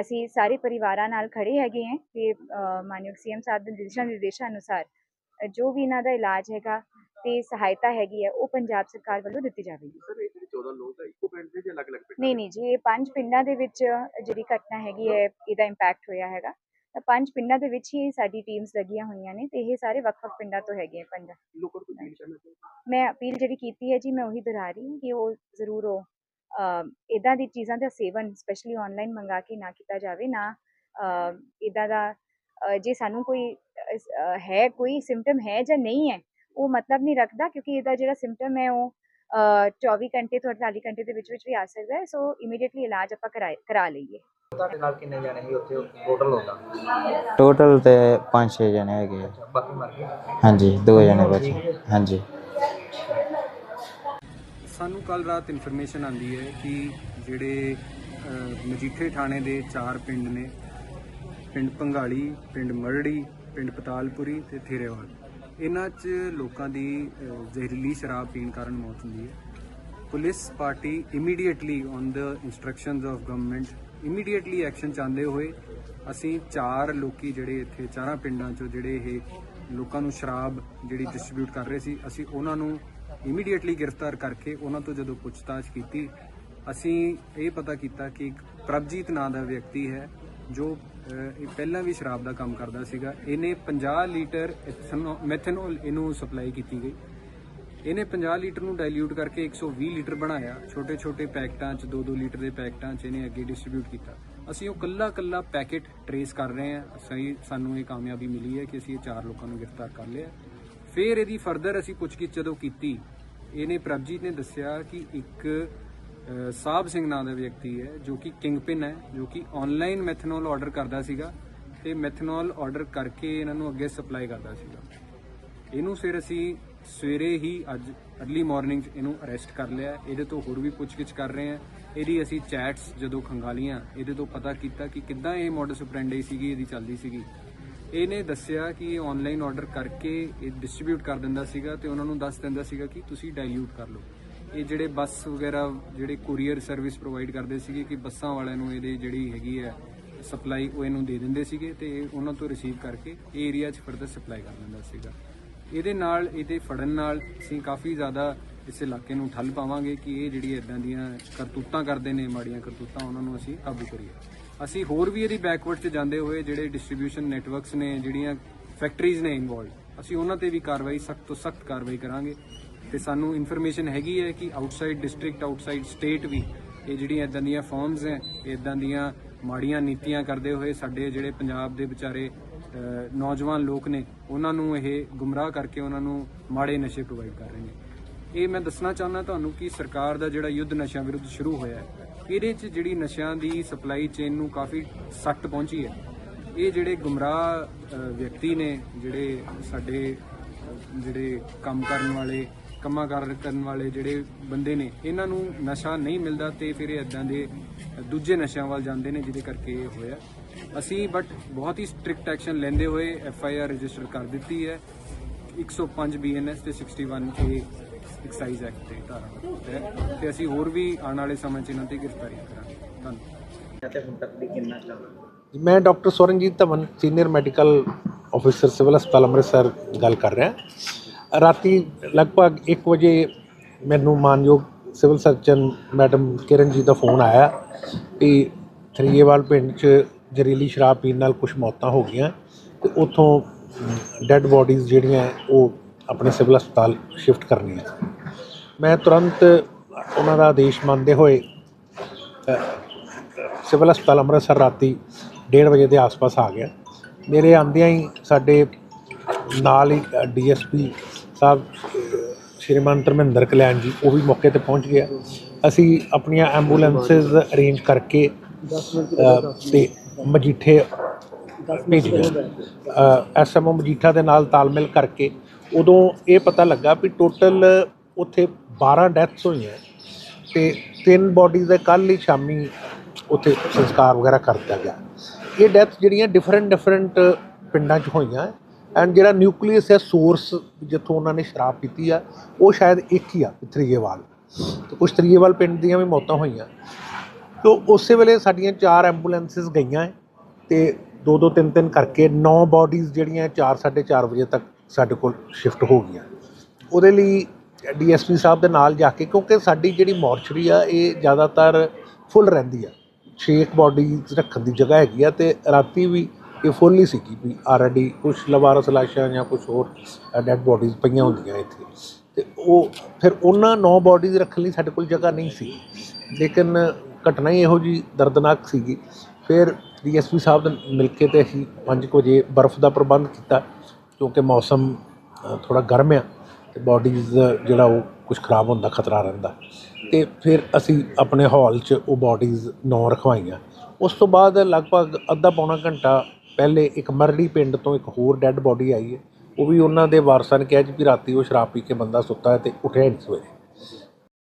ਅਸੀਂ ਸਾਰੇ ਪਰਿਵਾਰਾਂ ਨਾਲ ਖੜੇ ਹੈਗੇ ਹਾਂ ਕਿ ਅ, ਮਾਨਯੋਗ ਸੀਐਮ ਸਾਹਿਬ ਦੇ ਦਿਸ਼ਾ ਨਿਰਦੇਸ਼ਾਂ ਅਨੁਸਾਰ ਜੋ ਵੀ ਇਹਨਾਂ ਦਾ ਇਲਾਜ ਹੈਗਾ ਤੇ ਸਹਾਇਤਾ ਹੈਗੀ ਹੈ ਉਹ ਪੰਜਾਬ ਸਰਕਾਰ ਵੱਲੋਂ ਦਿੱਤੀ ਜਾਵੇਗੀ। ਸਰ ਇਹ ਜਿਹੜੇ 14 ਲੋਕ ਇੱਕੋ ਪਿੰਡ ਦੇ ਜਾਂ ਅਲੱਗ-ਅਲੱਗ ਪਿੰਡ ਨਹੀਂ ਨਹੀਂ ਜੀ ਇਹ ਪੰਜ ਪਿੰਡਾਂ ਦੇ ਵਿੱਚ ਜਿਹੜੀ ਘਟਨਾ ਹੈਗੀ ਹੈ ਇਹਦਾ ਇੰਪੈਕਟ ਹੋਇਆ ਹੈਗਾ। ਤਾਂ ਪੰਜ ਪਿੰਡਾਂ ਦੇ ਵਿੱਚ ਹੀ ਸਾਡੀ ਟੀਮਸ ਲੱਗੀਆਂ ਹੋਈਆਂ ਨੇ ਤੇ ਇਹ ਸਾਰੇ ਵੱਖ-ਵੱਖ ਪਿੰਡਾਂ ਤੋਂ ਹੈਗੇ ਆ ਪੰਜ। ਮੈਂ ਅਪੀਲ ਜਿਹੜੀ ਕੀਤੀ ਹੈ ਜੀ ਮੈਂ ਉਹੀ ਦੁਹਰਾ ਰਹੀ ਕਿ ਉਹ ਜ਼ਰੂਰ ਉਹ ਇਦਾਂ ਦੀ ਚੀਜ਼ਾਂ ਦਾ ਸੇਵਨ ਸਪੈਸ਼ਲੀ ਆਨਲਾਈਨ ਮੰਗਾ ਕੇ ਨਾ ਕੀਤਾ ਜਾਵੇ ਨਾ ਇਦਾਂ ਦਾ ਜੇ ਸਾਨੂੰ ਕੋਈ ਹੈ ਕੋਈ ਸਿੰਪਟਮ ਹੈ ਜਾਂ ਨਹੀਂ ਹੈ ਉਹ ਮਤਲਬ ਨਹੀਂ ਰੱਖਦਾ ਕਿਉਂਕਿ ਇਹਦਾ ਜਿਹੜਾ ਸਿੰਪਟਮ ਹੈ ਉਹ ਅ, 24 ਘੰਟੇ ਤੋਂ 48 ਘੰਟੇ ਦੇ ਵਿੱਚ ਵਿੱਚ ਵੀ ਆ ਸਕਦਾ ਹੈ ਸੋ ਇਮੀਡੀਏਟਲੀ ਇਲਾਜ ਆਪਾਂ ਕਰਾ ਲਈਏ। ਤੁਹਾਡੇ ਨਾਲ ਕਿੰਨੇ ਜਾਣੇ ਸੀ ਉੱਥੇ ਟੋਟਲ ਹੁੰਦਾ ਟੋਟਲ ਤੇ 5-6 ਜਣੇ ਹੈਗੇ ਆ। ਬਾਕੀ ਮਰ ਗਏ? ਹਾਂਜੀ ਦੋ ਜਣੇ ਬਚੇ ਹਾਂਜੀ। ਸਾਨੂੰ ਕੱਲ ਰਾਤ ਇਨਫੋਰਮੇਸ਼ਨ ਆਂਦੀ ਹੈ ਕਿ ਜਿਹੜੇ ਮਜੀਠੇ ਥਾਣੇ ਦੇ ਚਾਰ ਪਿੰਡ ਨੇ, ਪਿੰਡ ਪੰਗਾਲੀ, ਪਿੰਡ ਮਰੜੀ, ਪਿੰਡ ਪਤਾਲਪੁਰੀ ਤੇ ਥੇਰੇਵਾਲ। ਇਹਨਾਂ 'ਚ ਲੋਕਾਂ ਦੀ ਜ਼ਹਿਰੀਲੀ ਸ਼ਰਾਬ ਪੀਣ ਕਾਰਨ ਮੌਤ ਹੁੰਦੀ ਹੈ। Police party immediately on the instructions of government immediately action ਚਾਹੁੰਦੇ ਹੋਏ ਅਸੀਂ ਚਾਰ ਲੋਕੀ ਜਿਹੜੇ ਇੱਥੇ, ਚਾਰਾਂ ਪਿੰਡਾਂ 'ਚੋਂ ਜਿਹੜੇ ਇਹ ਲੋਕਾਂ ਨੂੰ ਸ਼ਰਾਬ ਜਿਹੜੀ ਡਿਸਟ੍ਰੀਬਿਊਟ ਕਰ ਰਹੇ ਸੀ, ਅਸੀਂ ਉਹਨਾਂ ਨੂੰ ਇਮੀਡੀਏਟਲੀ ਗ੍ਰਿਫਤਾਰ ਕਰਕੇ ਉਹਨਾਂ ਤੋਂ ਜਦੋਂ ਪੁੱਛਤਾਛ ਕੀਤੀ, ਅਸੀਂ ਇਹ ਪਤਾ ਕੀਤਾ ਕਿ ਇੱਕ ਪ੍ਰਭਜੀਤ ਨਾਂ ਦਾ ਵਿਅਕਤੀ ਹੈ, ਜੋ ਇਹ ਪਹਿਲਾਂ ਵੀ ਸ਼ਰਾਬ ਦਾ ਕੰਮ ਕਰਦਾ ਸੀਗਾ। ਇਹਨੇ 50 ਲੀਟਰ ਮੈਥਨੋਲ ਇਹਨੂੰ ਸਪਲਾਈ ਕੀਤੀ ਗਈ। ਇਹਨੇ 50 ਲੀਟਰ ਨੂੰ ਡਾਈਲਿਊਟ ਕਰਕੇ 120 ਲੀਟਰ ਬਣਾਇਆ। ਛੋਟੇ ਛੋਟੇ ਪੈਕਟਾਂ 'ਚ 2-2 ਲੀਟਰ ਦੇ ਪੈਕਟਾਂ 'ਚ ਇਹਨੇ ਅੱਗੇ ਡਿਸਟ੍ਰੀਬਿਊਟ ਕੀਤਾ। ਅਸੀਂ ਉਹ ਕੱਲਾ ਕੱਲਾ ਪੈਕੇਟ ਟਰੇਸ ਕਰ ਰਹੇ ਹਾਂ। ਸਹੀ ਸਾਨੂੰ ਇਹ ਕਾਮਯਾਬੀ ਮਿਲੀ ਹੈ ਕਿ ਅਸੀਂ ਇਹ ਚਾਰ ਲੋਕਾਂ ਨੂੰ ਗ੍ਰਿਫਤਾਰ ਕਰ ਲਿਆ। ਫਿਰ ਇਹਦੀ ਫਰਦਰ ਅਸੀਂ ਪੁੱਛਗਿੱਛ ਜਦੋਂ ਕੀਤੀ, ਇਹਨੇ ਪ੍ਰਭਜੀਤ ਨੇ ਦੱਸਿਆ ਕਿ ਇੱਕ ਸਾਹਿਬ ਸਿੰਘ ਨਾਂ ਦਾ ਵਿਅਕਤੀ ਹੈ, ਜੋ ਕਿ ਕਿੰਗਪਿਨ ਹੈ, ਜੋ ਕਿ ਆਨਲਾਈਨ ਮੈਥਨੋਲ ਆਰਡਰ ਕਰਦਾ ਸੀਗਾ ਤੇ ਮੈਥਨੋਲ ਆਰਡਰ ਕਰਕੇ ਇਹਨਾਂ ਨੂੰ ਅੱਗੇ ਸਪਲਾਈ ਕਰਦਾ ਸੀਗਾ। ਇਹਨੂੰ ਫਿਰ ਅਸੀਂ ਸਵੇਰੇ ਹੀ ਅੱਜ ਅਰਲੀ ਮਾਰਨਿੰਗ ਇਹਨੂੰ ਅਰੈਸਟ ਕਰ ਲਿਆ। ਇਹਦੇ ਤੋਂ ਹੋਰ ਵੀ ਪੁੱਛਗਿੱਛ ਕਰ ਰਹੇ ਹਾਂ। ਇਹਦੀ ਅਸੀਂ ਚੈਟਸ ਜਦੋਂ ਖੰਗਾਲੀਆਂ, ਇਹਦੇ ਤੋਂ ਪਤਾ ਕੀਤਾ ਕਿ ਕਿੱਦਾਂ ਇਹ ਮੋਡਸ ਆਪਰੈਂਡੀ ਸੀਗੀ, ਇਹਦੀ ਚੱਲਦੀ ਸੀਗੀ। ਇਹਨੇ ਦੱਸਿਆ ਕਿ ਇਹ ਆਨਲਾਈਨ ਆਰਡਰ ਕਰਕੇ ਇਹ ਡਿਸਟ੍ਰੀਬਿਊਟ ਕਰ ਦਿੰਦਾ ਸੀਗਾ ਤੇ ਉਹਨਾਂ ਨੂੰ ਦੱਸ ਦਿੰਦਾ ਸੀਗਾ ਕਿ ਤੁਸੀਂ ਡਾਈਲਿਊਟ ਕਰ ਲਓ। ਇਹ ਜਿਹੜੇ ਬੱਸ ਵਗੈਰਾ, ਜਿਹੜੇ ਕੋਰੀਅਰ ਸਰਵਿਸ ਪ੍ਰੋਵਾਈਡ ਕਰਦੇ ਸੀਗੇ ਕਿ ਬੱਸਾਂ ਵਾਲਿਆਂ ਨੂੰ ਇਹਦੇ ਜਿਹੜੀ ਹੈਗੀ ਹੈ ਸਪਲਾਈ ਉਹ ਇਹਨੂੰ ਦੇ ਦਿੰਦੇ ਸੀਗੇ ਤੇ ਇਹ ਉਹਨਾਂ ਤੋਂ ਰਿਸੀਵ ਕਰਕੇ ਇਹ ਏਰੀਆ 'ਚ ਫਰਦਰ ਸਪਲਾਈ ਕਰ ਦਿੰਦਾ ਸੀਗਾ। ਇਹਦੇ ਨਾਲ, ਇਹਦੇ ਫੜਨ ਨਾਲ ਅਸੀਂ ਕਾਫੀ ਜ਼ਿਆਦਾ ਇਸ ਇਲਾਕੇ ਨੂੰ ਠੱਲ ਪਾਵਾਂਗੇ ਕਿ ਇਹ ਜਿਹੜੀ ਇਦਾਂ ਦੀਆਂ ਕਰਤੂਤਾਂ ਕਰਦੇ ਨੇ, ਮਾੜੀਆਂ ਕਰਤੂਤਾਂ, ਉਹਨਾਂ ਨੂੰ ਅਸੀਂ ਕਾਬੂ ਕਰੀਏ। ਅਸੀਂ ਹੋਰ ਵੀ ਇਹਦੀ ਬੈਕਵਰਡ 'ਚ ਜਾਂਦੇ ਹੋਏ ਜਿਹੜੇ ਡਿਸਟ੍ਰੀਬਿਊਸ਼ਨ ਨੈਟਵਰਕਸ ਨੇ, ਜਿਹੜੀਆਂ ਫੈਕਟਰੀਜ਼ ਨੇ ਇਨਵੋਲਡ ਅਸੀਂ ਉਹਨਾਂ ਤੇ ਵੀ ਕਾਰਵਾਈ ਸਖਤ ਤੋਂ ਸਖਤ ਕਾਰਵਾਈ ਕਰਾਂਗੇ। ਤੇ ਸਾਨੂੰ ਇਨਫੋਰਮੇਸ਼ਨ ਹੈਗੀ ਹੈ ਕਿ ਆਊਟਸਾਈਡ ਡਿਸਟ੍ਰਿਕਟ ਆਊਟਸਾਈਡ ਸਟੇਟ ਵੀ ਇਹ ਜਿਹੜੀਆਂ ਇਦਾਂ ਦੀਆਂ ਫਰਮਸ ਹੈ ਇਦਾਂ ਦੀਆਂ ਮਾੜੀਆਂ ਨੀਤੀਆਂ ਕਰਦੇ ਹੋਏ ਸਾਡੇ ਜਿਹੜੇ ਪੰਜਾਬ ਦੇ ਵਿਚਾਰੇ ਨੌਜਵਾਨ ਲੋਕ ਨੇ, ਉਹਨਾਂ ਨੂੰ ਇਹ ਗੁੰਮਰਾਹ ਕਰਕੇ ਉਹਨਾਂ ਨੂੰ ਮਾੜੇ ਨਸ਼ੇ ਪ੍ਰੋਵਾਈਡ ਕਰ ਰਹੇ ਨੇ। ਇਹ ਮੈਂ ਦੱਸਣਾ ਚਾਹੁੰਦਾ ਤੁਹਾਨੂੰ ਕਿ ਸਰਕਾਰ ਦਾ ਜਿਹੜਾ ਯੁੱਧ ਨਸ਼ਿਆਂ ਵਿਰੁੱਧ ਸ਼ੁਰੂ ਹੋਇਆ ਹੈ ਇਹਦੇ 'ਚ ਜਿਹੜੀ ਨਸ਼ਿਆਂ ਦੀ ਸਪਲਾਈ ਚੇਨ ਨੂੰ ਕਾਫੀ ਸੱਟ ਪਹੁੰਚੀ ਹੈ। ਇਹ ਜਿਹੜੇ ਗੁੰਮਰਾਹ ਵਿਅਕਤੀ ਨੇ, ਜਿਹੜੇ ਸਾਡੇ, ਜਿਹੜੇ ਕੰਮ ਕਰਨ ਵਾਲੇ, ਕੰਮਾਂ ਕਾਰ ਕਰਨ ਵਾਲੇ ਜਿਹੜੇ ਬੰਦੇ ਨੇ, ਇਹਨਾਂ ਨੂੰ ਨਸ਼ਾ ਨਹੀਂ ਮਿਲਦਾ ਤੇ ਫਿਰ ਇਹ ਇਦਾਂ ਦੇ ਦੂਜੇ ਨਸ਼ਿਆਂ ਵੱਲ ਜਾਂਦੇ ਨੇ, ਜਿਹਦੇ ਕਰਕੇ ਇਹ ਹੋਇਆ। ਅਸੀਂ ਬਟ ਬਹੁਤ ਹੀ ਸਟ੍ਰਿਕਟ ਐਕਸ਼ਨ ਲੈਂਦੇ ਹੋਏ ਐਫ ਆਈ ਆਰ ਰਜਿਸਟਰ ਕਰ ਦਿੱਤੀ ਹੈ। 105 ਬੀ ਐਨ ਐਸ ਤੇ 61 ਏ ਐਕਸਾਈਜ਼ ਐਕਟ ਤੇ ਧਾਰਾ ਤੇ- ਤੇ ਅਸੀਂ ਹੋਰ ਵੀ ਆਉਣ ਵਾਲੇ ਸਮੇਂ 'ਚ ਇਹਨਾਂ ਤੇ ਗ੍ਰਿਫਤਾਰੀ ਕਰਾਂਗੇ। ਧੰਨਵਾਦ। ਤੇ ਹੁਣ ਤੱਕ ਦੀ ਕਿੰਨਾ ਚੱਲ ਜੀ, ਮੈਂ doctor Swaranjit Dhawan senior medical officer civil ਹਸਪਤਾਲ ਅੰਮ੍ਰਿਤਸਰ ਗੱਲ ਕਰ ਰਿਹਾ। ਰਾਤੀ ਲਗਭਗ 1 ਵਜੇ ਮੈਨੂੰ ਮਾਨਯੋਗ ਸਿਵਲ ਸਰਜਨ ਮੈਡਮ ਕਿਰਨ ਜੀ ਦਾ ਫੋਨ ਆਇਆ ਕਿ ਥਰੀਏਵਾਲ ਪਿੰਡ 'ਚ ਜ਼ਹਿਰੀਲੀ ਸ਼ਰਾਬ ਪੀਣ ਨਾਲ ਕੁਝ ਮੌਤਾਂ ਹੋ ਗਈਆਂ ਤੇ ਉੱਥੋਂ ਡੈੱਡ ਬੋਡੀਜ਼ ਜਿਹੜੀਆਂ ਹੈ, ਉਹ ਆਪਣੇ ਸਿਵਲ ਹਸਪਤਾਲ ਸ਼ਿਫਟ ਕਰਨੀ ਹੈ। ਮੈਂ ਤੁਰੰਤ ਉਹਨਾਂ ਦਾ ਆਦੇਸ਼ ਮੰਨਦੇ ਹੋਏ ਸਿਵਲ ਹਸਪਤਾਲ ਅੰਮ੍ਰਿਤਸਰ ਰਾਤੀ 1:30 ਵਜੇ ਦੇ ਆਸ-ਪਾਸ ਆ ਗਿਆ। ਮੇਰੇ ਆਂਦਿਆਂ ਹੀ ਸਾਡੇ ਨਾਲ ਹੀ ਡੀਐਸਪੀ ਸਾਹਿਬ ਸ਼੍ਰੀਮਾਨ ਧਰਮਿੰਦਰ ਕਲਿਆਣ ਜੀ ਉਹ ਵੀ ਮੌਕੇ ਤੇ ਪਹੁੰਚ ਗਿਆ ਅਸੀਂ ਆਪਣੀਆਂ ਐਂਬੂਲੈਂਸਸ ਅਰੇਂਜ ਕਰਕੇ ਅ, ਤੇ ਮਜੀਠੇ ਭੇਜ ਗਿਆ ਐਸਐਮਓ ਮਜੀਠਾ ਦੇ ਨਾਲ ਤਾਲਮੇਲ ਕਰਕੇ ਉਦੋਂ ਇਹ ਪਤਾ ਲੱਗਾ ਵੀ ਟੋਟਲ ਉੱਥੇ 12 ਡੈਥਸ ਹੋਈਆਂ ਤੇ ਤਿੰਨ ਬੋਡੀਜ਼ ਦੇ ਕੱਲ੍ਹ ਹੀ ਸ਼ਾਮੀ ਉੱਥੇ ਸੰਸਕਾਰ ਵਗੈਰਾ ਕਰ ਦਿੱਤਾ ਗਿਆ। ਇਹ ਡੈਥ ਜਿਹੜੀਆਂ ਡਿਫਰੈਂਟ ਡਿਫਰੈਂਟ ਪਿੰਡਾਂ 'ਚ ਹੋਈਆਂ ਐਂਡ ਜਿਹੜਾ ਨਿਊਕਲੀਅਸ ਹੈ ਸੋਰਸ ਜਿੱਥੋਂ ਉਹਨਾਂ ਨੇ ਸ਼ਰਾਬ ਪੀਤੀ ਆ, ਉਹ ਸ਼ਾਇਦ ਇੱਕ ਹੀ ਆ, ਤਰੀਏਵਾਲ। ਤੇ ਕੁਝ ਤਰੀਏਵਾਲ ਪਿੰਡ ਦੀਆਂ ਵੀ ਮੌਤਾਂ ਹੋਈਆਂ। ਤੋ ਉਸੇ ਵੇਲੇ ਸਾਡੀਆਂ ਚਾਰ ਐਂਬੂਲੈਂਸਸ ਗਈਆਂ ਹੈ ਤੇ ਦੋ ਦੋ ਤਿੰਨ ਤਿੰਨ ਕਰਕੇ ਨੌ ਬਾਡੀਜ਼ ਜਿਹੜੀਆਂ 4 4:30 ਵਜੇ ਤੱਕ ਸਾਡੇ ਕੋਲ ਸ਼ਿਫਟ ਹੋ ਗਈਆਂ। ਉਹਦੇ ਲਈ ਡੀਐਸਪੀ ਸਾਹਿਬ ਦੇ ਨਾਲ ਜਾ ਕੇ, ਕਿਉਂਕਿ ਸਾਡੀ ਜਿਹੜੀ ਮੋਰਚਰੀ ਆ, ਇਹ ਜ਼ਿਆਦਾਤਰ ਫੁੱਲ ਰਹਿੰਦੀ ਆ। ਛੇ ਬਾਡੀਜ਼ ਰੱਖਣ ਦੀ ਜਗ੍ਹਾ ਹੈਗੀ ਆ ਤੇ ਰਾਤੀ ਵੀ ਇਹ ਫੁੱਲ ਹੀ ਸੀਗੀ ਵੀ ਆਲਰੇਡੀ ਕੁਝ ਲਵਾਰਸ ਲਾਸ਼ਾਂ ਜਾਂ ਕੁਝ ਹੋਰ ਡੈੱਡ ਬਾਡੀਜ਼ ਪਈਆਂ ਹੁੰਦੀਆਂ ਇੱਥੇ। ਤੇ ਉਹ ਫਿਰ ਉਹਨਾਂ ਨੌ ਬਾਡੀਜ਼ ਰੱਖਣ ਲਈ ਸਾਡੇ ਕੋਲ ਜਗ੍ਹਾ ਨਹੀਂ ਸੀ। ਲੇਕਿਨ ਘਟਨਾ ਹੀ ਇਹੋ ਜੀ ਦਰਦਨਾਕ ਸੀਗੀ। ਫਿਰ ਡੀਐਸਪੀ ਸਾਹਿਬ ਨਾਲ ਮਿਲ ਕੇ ਤੇ ਅਸੀਂ 5 ਵਜੇ ਬਰਫ਼ ਦਾ ਪ੍ਰਬੰਧ ਕੀਤਾ। ਕਿਉਂਕਿ ਮੌਸਮ ਥੋੜਾ ਗਰਮ ਆ ਤੇ ਬਾਡੀਜ਼ ਜਿਹੜਾ ਉਹ ਕੁਝ ਖਰਾਬ ਹੋਣ ਦਾ ਖਤਰਾ ਰਹਿੰਦਾ। ਤੇ ਫਿਰ ਅਸੀਂ ਆਪਣੇ ਹਾਲ 'ਚ ਉਹ ਬਾਡੀਜ਼ ਨੌ ਰਖਵਾਈਆਂ। ਉਸ ਤੋਂ ਬਾਅਦ ਲਗਭਗ ਅੱਧਾ ਪੌਣਾ ਘੰਟਾ ਪਹਿਲੇ ਇੱਕ ਮਰੜੀ ਪਿੰਡ ਤੋਂ ਇੱਕ ਹੋਰ ਡੈੱਡ ਬਾਡੀ ਆਈ ਹੈ। ਉਹ ਵੀ ਉਹਨਾਂ ਦੇ ਵਾਰਸਾਂ ਨੇ ਕਿਹਾ ਜੀ ਵੀ ਰਾਤੀ ਉਹ ਸ਼ਰਾਬ ਪੀ ਕੇ ਬੰਦਾ ਸੁੱਤਾ ਹੈ ਤੇ ਉੱਠਿਆ ਹੀ ਨਹੀਂ ਸਵੇਰੇ।